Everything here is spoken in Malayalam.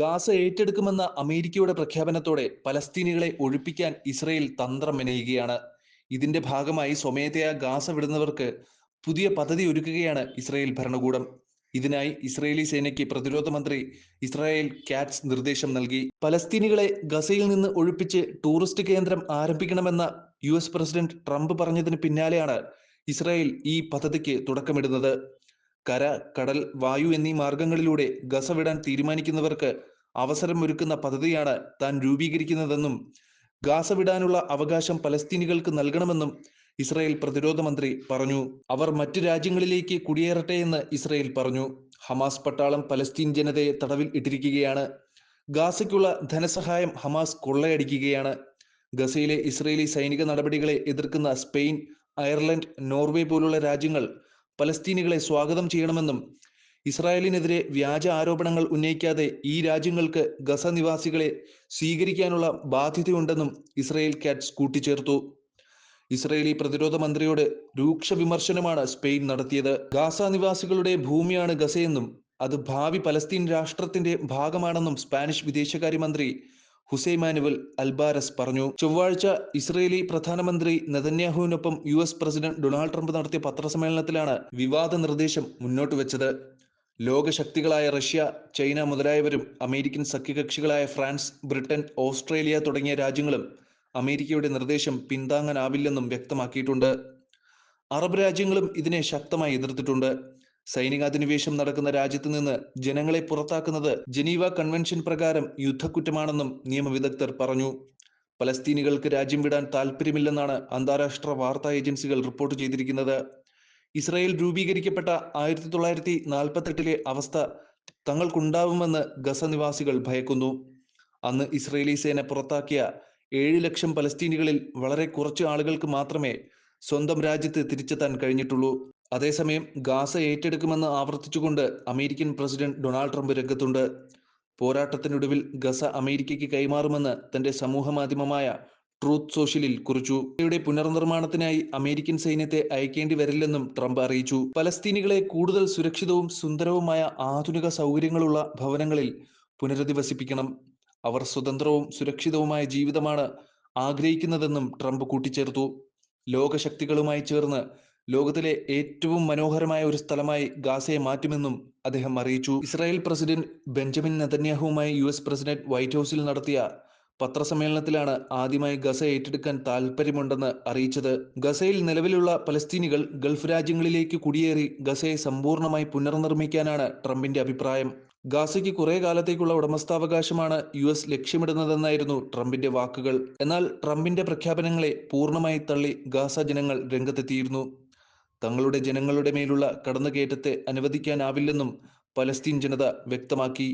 ഗാസ ഏറ്റെടുക്കുമെന്ന അമേരിക്കയുടെ പ്രഖ്യാപനത്തോടെ പലസ്തീനികളെ ഒഴിപ്പിക്കാൻ ഇസ്രയേൽ തന്ത്രം മെനയുകയാണ് ഇതിന്റെ ഭാഗമായി സ്വമേധയാ ഗാസ വിടുന്നവർക്ക് പുതിയ പദ്ധതി ഒരുക്കുകയാണ് ഇസ്രയേൽ ഭരണകൂടം. ഇതിനായി ഇസ്രയേലി സേനയ്ക്ക് പ്രതിരോധ മന്ത്രി ഇസ്രായേൽ കാറ്റ്സ് നിർദ്ദേശം നൽകി. പലസ്തീനികളെ ഗസയിൽ നിന്ന് ഒഴിപ്പിച്ച് ടൂറിസ്റ്റ് കേന്ദ്രം ആരംഭിക്കണമെന്ന യു പ്രസിഡന്റ് ട്രംപ് പറഞ്ഞതിന് പിന്നാലെയാണ് ഇസ്രായേൽ ഈ പദ്ധതിക്ക് തുടക്കമിടുന്നത്. കര കടൽ വായു എന്നീ മാർഗങ്ങളിലൂടെ ഗസ വിടാൻ തീരുമാനിക്കുന്നവർക്ക് അവസരം ഒരുക്കുന്ന പദ്ധതിയാണ് താൻ രൂപീകരിക്കുന്നതെന്നും ഗാസ വിടാനുള്ള അവകാശം പലസ്തീനികൾക്ക് നൽകണമെന്നും ഇസ്രായേൽ പ്രതിരോധ മന്ത്രി പറഞ്ഞു. അവർ മറ്റു രാജ്യങ്ങളിലേക്ക് കുടിയേറട്ടെ എന്ന് ഇസ്രായേൽ പറഞ്ഞു. ഹമാസ് പട്ടാളം പലസ്തീൻ ജനതയെ തടവിൽ ഇട്ടിരിക്കുകയാണ്. ഗാസയ്ക്കുള്ള ധനസഹായം ഹമാസ് കൊള്ളയടിക്കുകയാണ്. ഗസയിലെ ഇസ്രയേലി സൈനിക നടപടികളെ എതിർക്കുന്ന സ്പെയിൻ അയർലൻഡ് നോർവേ പോലുള്ള രാജ്യങ്ങൾ പലസ്തീനികളെ സ്വാഗതം ചെയ്യണമെന്നും ഇസ്രായേലിനെതിരെ വ്യാജ ആരോപണങ്ങൾ ഉന്നയിക്കാതെ ഈ രാജ്യങ്ങൾക്ക് ഗസ നിവാസികളെ സ്വീകരിക്കാനുള്ള ബാധ്യതയുണ്ടെന്നും ഇസ്രായേൽ കാറ്റ്സ് കൂട്ടിച്ചേർത്തു. ഇസ്രയേലി പ്രതിരോധ മന്ത്രിയോട് രൂക്ഷ വിമർശനമാണ് സ്പെയിൻ നടത്തിയത്. ഗാസ നിവാസികളുടെ ഭൂമിയാണ് ഗസയെന്നും അത് ഭാവി പലസ്തീൻ രാഷ്ട്രത്തിന്റെ ഭാഗമാണെന്നും സ്പാനിഷ് വിദേശകാര്യമന്ത്രി ഹുസൈമാനുവൽ അൽബാരസ് പറഞ്ഞു. ചൊവ്വാഴ്ച ഇസ്രയേലി പ്രധാനമന്ത്രി നെതന്യാഹുവിനൊപ്പം U S president Donald Trump നടത്തിയ പത്രസമ്മേളനത്തിലാണ് വിവാദ നിർദ്ദേശം മുന്നോട്ട് വെച്ചത്. ലോകശക്തികളായ റഷ്യ ചൈന മുതലായവരും അമേരിക്കൻ സഖ്യകക്ഷികളായ ഫ്രാൻസ് ബ്രിട്ടൻ ഓസ്ട്രേലിയ തുടങ്ങിയ രാജ്യങ്ങളും അമേരിക്കയുടെ നിർദ്ദേശം പിന്താങ്ങാനാവില്ലെന്നും വ്യക്തമാക്കിയിട്ടുണ്ട്. അറബ് രാജ്യങ്ങളും ഇതിനെ ശക്തമായി എതിർത്തിട്ടുണ്ട്. സൈനികാധിനിവേശം നടക്കുന്ന രാജ്യത്ത് നിന്ന് ജനങ്ങളെ പുറത്താക്കുന്നത് ജനീവ കൺവെൻഷൻ പ്രകാരം യുദ്ധക്കുറ്റമാണെന്നും നിയമവിദഗ്ധർ പറഞ്ഞു. പലസ്തീനികൾക്ക് രാജ്യം വിടാൻ താല്പര്യമില്ലെന്നാണ് അന്താരാഷ്ട്ര വാർത്താ ഏജൻസികൾ റിപ്പോർട്ട് ചെയ്തിരിക്കുന്നത്. ഇസ്രായേൽ രൂപീകരിക്കപ്പെട്ട ആയിരത്തി തൊള്ളായിരത്തി നാൽപ്പത്തെട്ടിലെ അവസ്ഥ തങ്ങൾക്കുണ്ടാവുമെന്ന് ഗസ നിവാസികൾ ഭയക്കുന്നു. അന്ന് ഇസ്രയേലി സേന പുറത്താക്കിയ ഏഴ് ലക്ഷം പലസ്തീനികളിൽ വളരെ കുറച്ച് ആളുകൾക്ക് മാത്രമേ സ്വന്തം രാജ്യത്ത് തിരിച്ചെത്താൻ കഴിഞ്ഞിട്ടുള്ളൂ. അതേസമയം ഗാസ ഏറ്റെടുക്കുമെന്ന് ആവർത്തിച്ചുകൊണ്ട് അമേരിക്കൻ പ്രസിഡന്റ് ഡൊണാൾഡ് ട്രംപ് രംഗത്തുണ്ട്. പോരാട്ടത്തിനൊടുവിൽ ഗസ അമേരിക്കയ്ക്ക് കൈമാറുമെന്ന് തന്റെ സമൂഹമാധ്യമമായ ട്രൂത്ത് സോഷ്യലിൽ കുറിച്ചു. യുടെ പുനർനിർമ്മാണത്തിനായി അമേരിക്കൻ സൈന്യത്തെ അയക്കേണ്ടി വരില്ലെന്നും ട്രംപ് അറിയിച്ചു. പലസ്തീനികളെ കൂടുതൽ സുരക്ഷിതവും സുന്ദരവുമായ ആധുനിക സൗകര്യങ്ങളുള്ള ഭവനങ്ങളിൽ പുനരധിവസിപ്പിക്കണം. അവർ സ്വതന്ത്രവും സുരക്ഷിതവുമായ ജീവിതമാണ് ആഗ്രഹിക്കുന്നതെന്നും ട്രംപ് കൂട്ടിച്ചേർത്തു. ലോകശക്തികളുമായി ചേർന്ന് ലോകത്തിലെ ഏറ്റവും മനോഹരമായ ഒരു സ്ഥലമായി ഗാസയെ മാറ്റുമെന്നും അദ്ദേഹം അറിയിച്ചു. ഇസ്രായേൽ പ്രസിഡന്റ് ബെഞ്ചമിൻ നെതന്യാഹുവുമായി യു എസ് പ്രസിഡന്റ് വൈറ്റ് ഹൗസിൽ നടത്തിയ പത്രസമ്മേളനത്തിലാണ് ആദ്യമായി ഗസ ഏറ്റെടുക്കാൻ താൽപ്പര്യമുണ്ടെന്ന് അറിയിച്ചത്. ഗസയിൽ നിലവിലുള്ള പലസ്തീനികൾ ഗൾഫ് രാജ്യങ്ങളിലേക്ക് കുടിയേറി ഗസയെ സമ്പൂർണമായി പുനർനിർമ്മിക്കാനാണ് ട്രംപിന്റെ അഭിപ്രായം. ഗാസയ്ക്ക് കുറെ കാലത്തേക്കുള്ള ഉടമസ്ഥാവകാശമാണ് യു എസ് ലക്ഷ്യമിടുന്നതെന്നായിരുന്നു ട്രംപിന്റെ വാക്കുകൾ. എന്നാൽ ട്രംപിന്റെ പ്രഖ്യാപനങ്ങളെ പൂർണമായി തള്ളി ഗാസ ജനങ്ങൾ രംഗത്തെത്തിയിരുന്നു. തങ്ങളുടെ ജനങ്ങളുടെ മേലുള്ള കടന്നുകയറ്റത്തെ അനുവദിക്കാനാവില്ലെന്നും പലസ്തീൻ ജനത വ്യക്തമാക്കി.